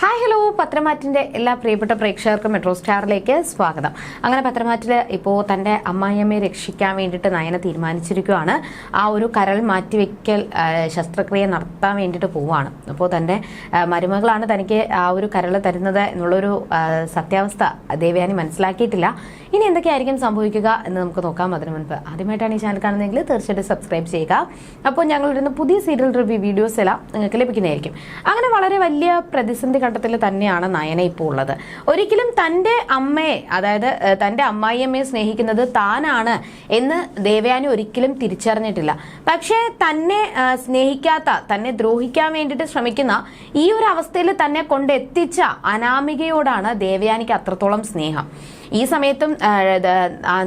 Hi hello പത്രമാറ്റിന്റെ എല്ലാ പ്രിയപ്പെട്ട പ്രേക്ഷകർക്കും മെട്രോ സ്റ്റാറിലേക്ക് സ്വാഗതം. അങ്ങനെ പത്രമാറ്റിൽ ഇപ്പോൾ തന്റെ അമ്മായിയമ്മയെ രക്ഷിക്കാൻ വേണ്ടിയിട്ട് നയന തീരുമാനിച്ചിരിക്കുകയാണ്. ആ ഒരു കരൾ മാറ്റിവെക്കൽ ശസ്ത്രക്രിയ നടത്താൻ വേണ്ടിയിട്ട് പോവുകയാണ് അപ്പോൾ തന്റെ മരുമകളാണ് തനിക്ക് ആ ഒരു കരൾ തരുന്നത് എന്നുള്ളൊരു സത്യാവസ്ഥ ദേവയാനി മനസ്സിലാക്കിയിട്ടില്ല. ഇനി എന്തൊക്കെയായിരിക്കും സംഭവിക്കുക എന്ന് നമുക്ക് നോക്കാം അതിനു മുൻപ്. ആദ്യമായിട്ടാണ് ഈ ചാനൽ കാണുന്നതെങ്കിൽ തീർച്ചയായിട്ടും സബ്സ്ക്രൈബ് ചെയ്യുക. അപ്പോൾ ഞങ്ങൾ വരുന്ന പുതിയ സീരിയൽ റിവ്യൂ വീഡിയോസ് എല്ലാം നിങ്ങൾക്ക് ലഭിക്കുന്നതായിരിക്കും. അങ്ങനെ വളരെ വലിയ പ്രതിസന്ധി ഘട്ടത്തിൽ തന്നെയാണ് നയന ഇപ്പോൾ ഉള്ളത്. ഒരിക്കലും തന്റെ അമ്മയെ അതായത് തന്റെ അമ്മായിയമ്മയെ സ്നേഹിക്കുന്നത് താനാണ് എന്ന് ദേവയാനി ഒരിക്കലും തിരിച്ചറിഞ്ഞിട്ടില്ല. പക്ഷേ തന്നെ സ്നേഹിക്കാത്ത തന്നെ ദ്രോഹിക്കാൻ വേണ്ടിയിട്ട് ശ്രമിക്കുന്ന ഈ ഒരു അവസ്ഥയിൽ തന്നെ കൊണ്ടെത്തിച്ച അനാമികയോടാണ് ദേവയാനിക്ക് അത്രത്തോളം സ്നേഹം. ഈ സമയത്തും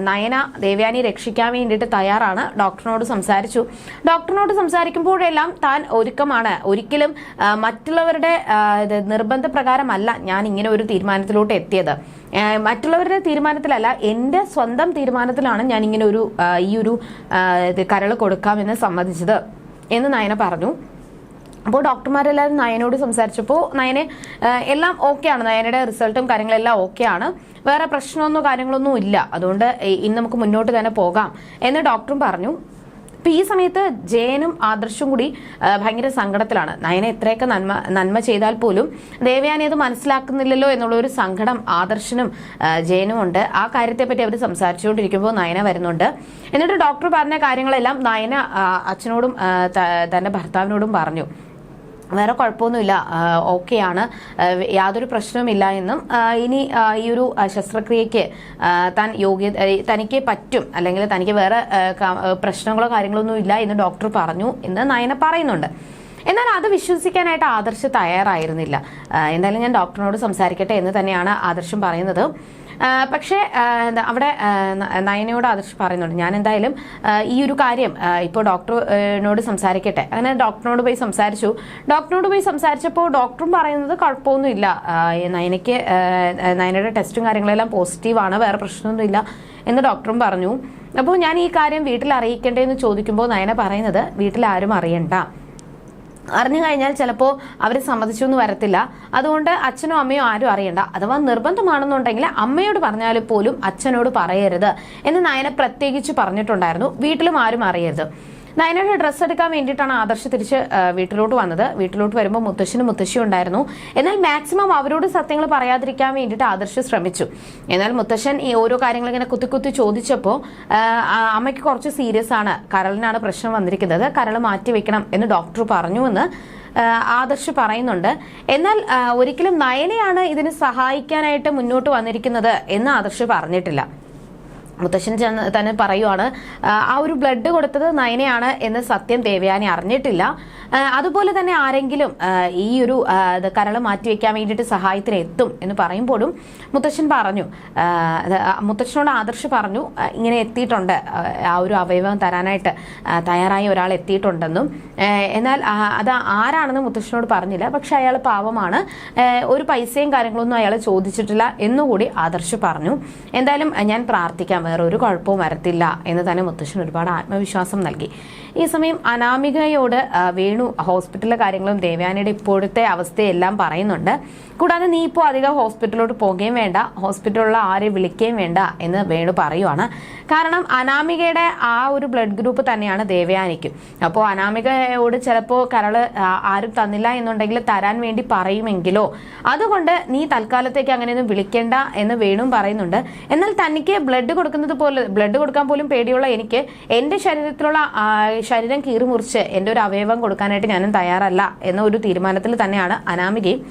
നയന ദേവയാനി രക്ഷിക്കാൻ വേണ്ടിയിട്ട് തയ്യാറാണ്. ഡോക്ടറിനോട് സംസാരിച്ചു. ഡോക്ടറിനോട് സംസാരിക്കുമ്പോഴെല്ലാം താൻ ഒരുക്കമാണ്. ഒരിക്കലും മറ്റുള്ളവരുടെ നിർബന്ധപ്രകാരമല്ല ഞാൻ ഇങ്ങനെ ഒരു തീരുമാനത്തിലോട്ട് എത്തിയത്. മറ്റുള്ളവരുടെ തീരുമാനത്തിലല്ല എന്റെ സ്വന്തം തീരുമാനത്തിലാണ് ഞാൻ ഇങ്ങനെ ഒരു ഈ ഒരു കരൾ കൊടുക്കാമെന്ന് സമ്മതിച്ചത് എന്ന് നയന പറഞ്ഞു. അപ്പോൾ ഡോക്ടർമാരെല്ലാവരും നയനോട് സംസാരിച്ചപ്പോൾ നയനെ എല്ലാം ഓക്കെയാണ്. നയനയുടെ റിസൾട്ടും കാര്യങ്ങളെല്ലാം ഓക്കെയാണ്. വേറെ പ്രശ്നമൊന്നും കാര്യങ്ങളൊന്നും ഇല്ല. അതുകൊണ്ട് ഇന്ന് നമുക്ക് മുന്നോട്ട് തന്നെ പോകാം എന്ന് ഡോക്ടറും പറഞ്ഞു. ഇപ്പൊ ഈ സമയത്ത് ജയനും ആദർശും കൂടി ഭയങ്കര സങ്കടത്തിലാണ്. നയന എത്രയൊക്കെ നന്മ നന്മ ചെയ്താൽ പോലും ദേവയാനി അത് മനസ്സിലാക്കുന്നില്ലല്ലോ എന്നുള്ള ഒരു സങ്കടം ആദർശനും ജയനും ഉണ്ട്. ആ കാര്യത്തെ പറ്റി അവർ സംസാരിച്ചുകൊണ്ടിരിക്കുമ്പോൾ നയന വരുന്നുണ്ട്. എന്നിട്ട് ഡോക്ടർ പറഞ്ഞ കാര്യങ്ങളെല്ലാം നയന അച്ഛനോടും തന്റെ ഭർത്താവിനോടും പറഞ്ഞു. വേറെ കുഴപ്പമൊന്നുമില്ല. ഓക്കെയാണ്. യാതൊരു പ്രശ്നവുമില്ല എന്നും ഇനി ഈ ഒരു ശസ്ത്രക്രിയയ്ക്ക് താൻ യോഗ്യ തനിക്ക് പറ്റും അല്ലെങ്കിൽ തനിക്ക് വേറെ പ്രശ്നങ്ങളോ കാര്യങ്ങളോ ഒന്നും ഇല്ല എന്ന് ഡോക്ടർ പറഞ്ഞു എന്ന് നയന പറയുന്നുണ്ട്. എന്നാൽ അത് വിശ്വസിക്കാനായിട്ട് ആദർശ് തയ്യാറായിരുന്നില്ല. എന്തായാലും ഞാൻ ഡോക്ടറിനോട് സംസാരിക്കട്ടെ എന്ന് തന്നെയാണ് ആദർശം പറയുന്നത്. പക്ഷേ അവിടെ നയനയോട് ആദർശ് പറയുന്നുണ്ട്. ഞാൻ എന്തായാലും ഈ ഒരു കാര്യം ഇപ്പോൾ ഡോക്ടറിനോട് സംസാരിക്കട്ടെ. അങ്ങനെ ഡോക്ടറിനോട് പോയി സംസാരിച്ചു. ഡോക്ടറിനോട് പോയി സംസാരിച്ചപ്പോൾ ഡോക്ടറും പറയുന്നത് കുഴപ്പമൊന്നുമില്ല. നയനയ്ക്ക് നയനയുടെ ടെസ്റ്റും കാര്യങ്ങളെല്ലാം പോസിറ്റീവാണ് വേറെ പ്രശ്നമൊന്നുമില്ല എന്ന് ഡോക്ടറും പറഞ്ഞു. അപ്പോൾ ഞാൻ ഈ കാര്യം വീട്ടിൽ അറിയിക്കണ്ടേ എന്ന് ചോദിക്കുമ്പോൾ നയന പറയുന്നത് വീട്ടിൽ ആരും അറിയണ്ട. അറിഞ്ഞു കഴിഞ്ഞാൽ ചിലപ്പോൾ അവർ സമ്മതിച്ചു എന്ന് വരത്തില്ല. അതുകൊണ്ട് അച്ഛനോ അമ്മയോ ആരും അറിയണ്ട. അഥവാ നിർബന്ധമാണെന്നുണ്ടെങ്കിൽ അമ്മയോട് പറഞ്ഞാൽ പോലും അച്ഛനോട് പറയരുത് എന്ന് നയന പ്രത്യേകിച്ച് പറഞ്ഞിട്ടുണ്ടായിരുന്നു. വീട്ടിലും ആരും അറിയരുത്. നയനയുടെ ഡ്രസ്സ് എടുക്കാൻ വേണ്ടിയിട്ടാണ് ആദർശ് തിരിച്ച് വീട്ടിലോട്ട് വന്നത്. വീട്ടിലോട്ട് വരുമ്പോൾ മുത്തശ്ശനും മുത്തശ്ശിയും ഉണ്ടായിരുന്നു. എന്നാൽ മാക്സിമം അവരോട് സത്യങ്ങൾ പറയാതിരിക്കാൻ വേണ്ടിയിട്ട് ആദർശ് ശ്രമിച്ചു. എന്നാൽ മുത്തശ്ശൻ ഈ ഓരോ കാര്യങ്ങൾ ഇങ്ങനെ കുത്തി കുത്തി ചോദിച്ചപ്പോൾ അമ്മയ്ക്ക് കുറച്ച് സീരിയസ് ആണ്. കരളിനാണ് പ്രശ്നം വന്നിരിക്കുന്നത്. കരൾ മാറ്റി വെക്കണം എന്ന് ഡോക്ടർ പറഞ്ഞുവെന്ന് ആദർശ് പറയുന്നുണ്ട്. എന്നാൽ ഒരിക്കലും നയനയാണ് ഇതിന് സഹായിക്കാനായിട്ട് മുന്നോട്ട് വന്നിരിക്കുന്നത് എന്ന് ആദർശ് പറഞ്ഞിട്ടില്ല. മുത്തശ്ശൻ തന്നെ പറയുവാണ് ആ, ഒരു ബ്ലഡ് കൊടുത്തത് നയനയാണ് എന്ന് സത്യം ദേവയാനി അറിഞ്ഞിട്ടില്ല. അതുപോലെ തന്നെ ആരെങ്കിലും ഈ ഒരു കരൾ മാറ്റിവെക്കാൻ വേണ്ടിയിട്ട് സഹായത്തിന് എത്തും എന്ന് പറയുമ്പോഴും മുത്തശ്ശൻ പറഞ്ഞു മുത്തശ്ശനോട് ആദർശ് പറഞ്ഞു ഇങ്ങനെ എത്തിയിട്ടുണ്ട് ആ, ഒരു അവയവം തരാനായിട്ട് തയ്യാറായ ഒരാൾ എത്തിയിട്ടുണ്ടെന്നും എന്നാൽ അത് ആരാണെന്ന് മുത്തശ്ശനോട് പറഞ്ഞില്ല. പക്ഷെ അയാൾ പാവമാണ്. ഒരു പൈസയും കാര്യങ്ങളൊന്നും അയാൾ ചോദിച്ചിട്ടില്ല എന്നുകൂടി ആദർശ് പറഞ്ഞു. എന്തായാലും ഞാൻ പ്രാർത്ഥിക്കാം വേറെ ഒരു കുഴപ്പവും വരത്തില്ല എന്ന് തന്നെ മുത്തശ്ശൻ ഒരുപാട് ആത്മവിശ്വാസം നൽകി. ഈ സമയം അനാമികയോട് വേണു ഹോസ്പിറ്റലിലെ കാര്യങ്ങളും ദേവയാനിയുടെ ഇപ്പോഴത്തെ അവസ്ഥയെല്ലാം പറയുന്നുണ്ട്. കൂടാതെ നീ ഇപ്പോൾ അധികം ഹോസ്പിറ്റലിലോട്ട് പോകുകയും വേണ്ട ഹോസ്പിറ്റലിലുള്ള ആരെ വിളിക്കുകയും വേണ്ട എന്ന് വേണു പറയുവാണ്. കാരണം അനാമികയുടെ ആ ഒരു ബ്ലഡ് ഗ്രൂപ്പ് തന്നെയാണ് ദേവയാനിക്കും. അപ്പോൾ അനാമികയോട് ചിലപ്പോൾ കരൾ ആരും തന്നില്ല എന്നുണ്ടെങ്കിൽ തരാൻ വേണ്ടി പറയുമെങ്കിലോ അതുകൊണ്ട് നീ തൽക്കാലത്തേക്ക് അങ്ങനെയൊന്നും വിളിക്കേണ്ട എന്ന് വേണു പറയുന്നുണ്ട്. എന്നാൽ തനിക്ക് ബ്ലഡ് കൊടുക്കുന്നത് പോലെ ബ്ലഡ് കൊടുക്കാൻ പോലും പേടിയുള്ള എനിക്ക് എന്റെ ശരീരത്തിലുള്ള ശരീരം കീറി മുറിച്ച് എന്റെ ഒരു അവയവം കൊടുക്കാനായിട്ട് ഞാനും തയ്യാറല്ല എന്ന ഒരു തീരുമാനത്തിൽ തന്നെയാണ് അനാമികയും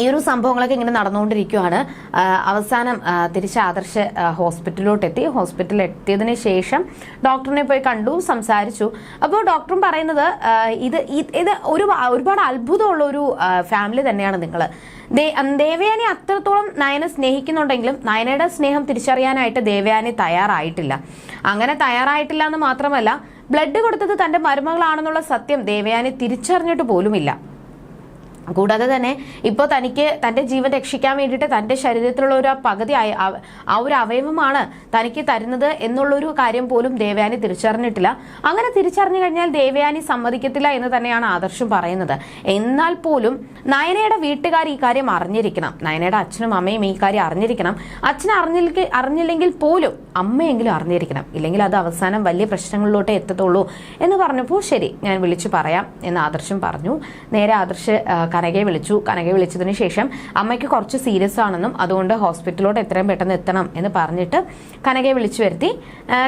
ഈ ഒരു സംഭവങ്ങളൊക്കെ ഇങ്ങനെ നടന്നുകൊണ്ടിരിക്കുകയാണ് അവസാനം തിരിച്ച് ആദർശ് ഹോസ്പിറ്റലിലോട്ടെത്തി. ഹോസ്പിറ്റലിൽ എത്തിയതിന് ശേഷം ഡോക്ടറിനെ പോയി കണ്ടു സംസാരിച്ചു. അപ്പോൾ ഡോക്ടറും പറയുന്നത് ഇത് ഇത് ഒരു ഒരുപാട് അത്ഭുതമുള്ള ഒരു ഫാമിലി തന്നെയാണ് നിങ്ങൾ ദേവയാനെ അത്രത്തോളം നയനെ സ്നേഹിക്കുന്നുണ്ടെങ്കിലും നയനയുടെ സ്നേഹം തിരിച്ചറിയാനായിട്ട് ദേവയാനി തയ്യാറായിട്ടില്ല. അങ്ങനെ തയ്യാറായിട്ടില്ല എന്ന് മാത്രമല്ല ബ്ലഡ് കൊടുത്തത് തന്റെ മരുമകളാണെന്നുള്ള സത്യം ദേവയാനി തിരിച്ചറിഞ്ഞിട്ട് പോലുമില്ല. കൂടാതെ തന്നെ ഇപ്പോൾ തനിക്ക് തന്റെ ജീവൻ രക്ഷിക്കാൻ വേണ്ടിയിട്ട് തന്റെ ശരീരത്തിലുള്ള ഒരു പകുതി ആ ഒരു അവയവമാണ് തനിക്ക് തരുന്നത് എന്നുള്ളൊരു കാര്യം പോലും ദേവയാനി തിരിച്ചറിഞ്ഞിട്ടില്ല. അങ്ങനെ തിരിച്ചറിഞ്ഞു കഴിഞ്ഞാൽ ദേവയാനി സമ്മതിക്കത്തില്ല എന്ന് തന്നെയാണ് ആദർശം പറയുന്നത്. എന്നാൽ പോലും നയനയുടെ വീട്ടുകാർ ഈ കാര്യം അറിഞ്ഞിരിക്കണം. നയനയുടെ അച്ഛനും അമ്മയും ഈ കാര്യം അറിഞ്ഞിരിക്കണം. അച്ഛൻ അറിഞ്ഞില്ലെങ്കിൽ അറിഞ്ഞില്ലെങ്കിൽ പോലും അമ്മയെങ്കിലും അറിഞ്ഞിരിക്കണം. ഇല്ലെങ്കിൽ അത് അവസാനം വലിയ പ്രശ്നങ്ങളിലോട്ടേ എത്തത്തുള്ളൂ എന്ന് പറഞ്ഞപ്പോൾ ശരി ഞാൻ വിളിച്ചു പറയാം എന്ന് ആദർശം പറഞ്ഞു. നേരെ ആദർശ് കനകയെ വിളിച്ചു. കനകയെ വിളിച്ചതിന് ശേഷം അമ്മയ്ക്ക് കുറച്ച് സീരിയസ് ആണെന്നും അതുകൊണ്ട് ഹോസ്പിറ്റലിലോട്ട് എത്രയും പെട്ടെന്ന് എത്തണം എന്ന് പറഞ്ഞിട്ട് കനകയെ വിളിച്ചു വരുത്തി.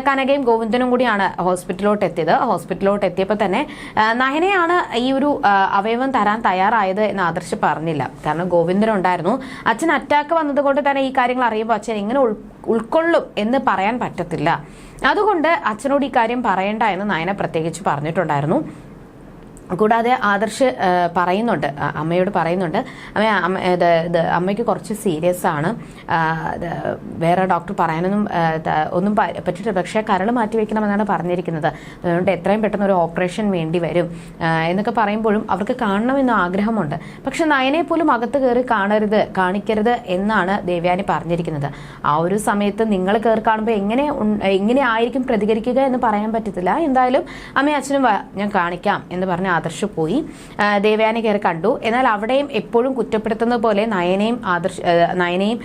കനകയും ഗോവിന്ദനും കൂടിയാണ് ഹോസ്പിറ്റലിലോട്ട് എത്തിയത്. ഹോസ്പിറ്റലിലോട്ട് എത്തിയപ്പോൾ തന്നെ നയനയാണ് ഈ ഒരു അവയവം തരാൻ തയ്യാറായത് എന്ന് ആദർശ് പറഞ്ഞില്ല. കാരണം ഗോവിന്ദൻ ഉണ്ടായിരുന്നു അച്ഛൻ അറ്റാക്ക് വന്നതുകൊണ്ട് തന്നെ ഈ കാര്യങ്ങൾ അറിയുമ്പോൾ അച്ഛൻ എങ്ങനെ ഉൾ- ഉൾക്കൊള്ളും എന്ന് പറയാൻ പറ്റത്തില്ല. അതുകൊണ്ട് അച്ഛനോട് ഈ കാര്യം പറയണ്ട എന്ന് നയന പ്രത്യേകിച്ച് പറഞ്ഞിട്ടുണ്ടായിരുന്നു. കൂടാതെ ആദർശ് പറയുന്നുണ്ട്. അമ്മയോട് പറയുന്നുണ്ട്. അമ്മ അമ്മ അമ്മയ്ക്ക് കുറച്ച് സീരിയസ് ആണ്. വേറെ ഡോക്ടർ പറയാനൊന്നും ഒന്നും പ- പറ്റില്ല. പക്ഷേ കരൾ മാറ്റി വയ്ക്കണമെന്നാണ് പറഞ്ഞിരിക്കുന്നത്. അതുകൊണ്ട് എത്രയും പെട്ടെന്ന് ഒരു ഓപ്പറേഷൻ വേണ്ടി വരും. എന്നൊക്കെ പറയുമ്പോഴും അവർക്ക് കാണണമെന്ന് ആഗ്രഹമുണ്ട്. പക്ഷെ നയനെ പോലും അകത്ത് കയറി കാണരുത് കാണിക്കരുത് എന്നാണ് ദേവ്യാനി പറഞ്ഞിരിക്കുന്നത്. ആ ഒരു സമയത്ത് നിങ്ങൾ കയറി കാണുമ്പോൾ എങ്ങനെ എങ്ങനെയായിരിക്കും പ്രതികരിക്കുക എന്ന് പറയാൻ പറ്റത്തില്ല. എന്തായാലും അമ്മയും അച്ഛനും ഞാൻ കാണിക്കാം എന്ന് പറഞ്ഞ് ആദർശ് പോയി. ദേവയാനി കയറി കണ്ടു. എന്നാൽ അവിടെയും എപ്പോഴും കുറ്റപ്പെടുത്തുന്ന പോലെ നയനെയും ആദർശ് നയനെയും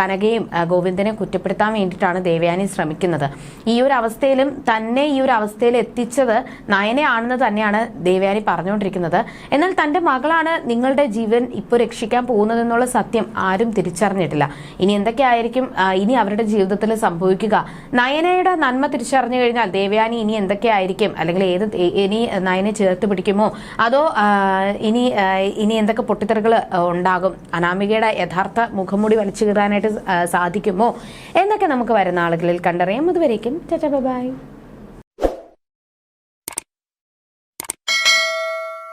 കനകയും ഗോവിന്ദനെ കുറ്റപ്പെടുത്താൻ വേണ്ടിയിട്ടാണ് ദേവയാനി ശ്രമിക്കുന്നത്. ഈ ഒരു അവസ്ഥയിലും തന്നെ ഈ ഒരു അവസ്ഥയിൽ എത്തിച്ചത് നയനയാണെന്ന് തന്നെയാണ് ദേവയാനി പറഞ്ഞുകൊണ്ടിരിക്കുന്നത്. എന്നാൽ തന്റെ മകളാണ് നിങ്ങളുടെ ജീവൻ ഇപ്പോൾ രക്ഷിക്കാൻ പോകുന്നതെന്നുള്ള സത്യം ആരും തിരിച്ചറിഞ്ഞിട്ടില്ല. ഇനി എന്തൊക്കെയായിരിക്കും ഇനി അവരുടെ ജീവിതത്തിൽ സംഭവിക്കുക? നയനയുടെ നന്മ തിരിച്ചറിഞ്ഞു കഴിഞ്ഞാൽ ദേവയാനി ഇനി എന്തൊക്കെയായിരിക്കും? അല്ലെങ്കിൽ ഏത് ഇനി നയനെ ചേർത്ത് പിടിക്കുമോ? അതോ ഇനി ഇനി എന്തൊക്കെ പൊട്ടിത്തെറികൾ ഉണ്ടാകും? അനാമികയുടെ യഥാർത്ഥ മുഖംമൂടി വലിച്ചു കീറാനായിട്ട് സാധിക്കുമോ? എന്നൊക്കെ നമുക്ക് വരുന്ന ആളുകളിൽ കണ്ടറിയാം. അതുവരേക്കും ബൈ.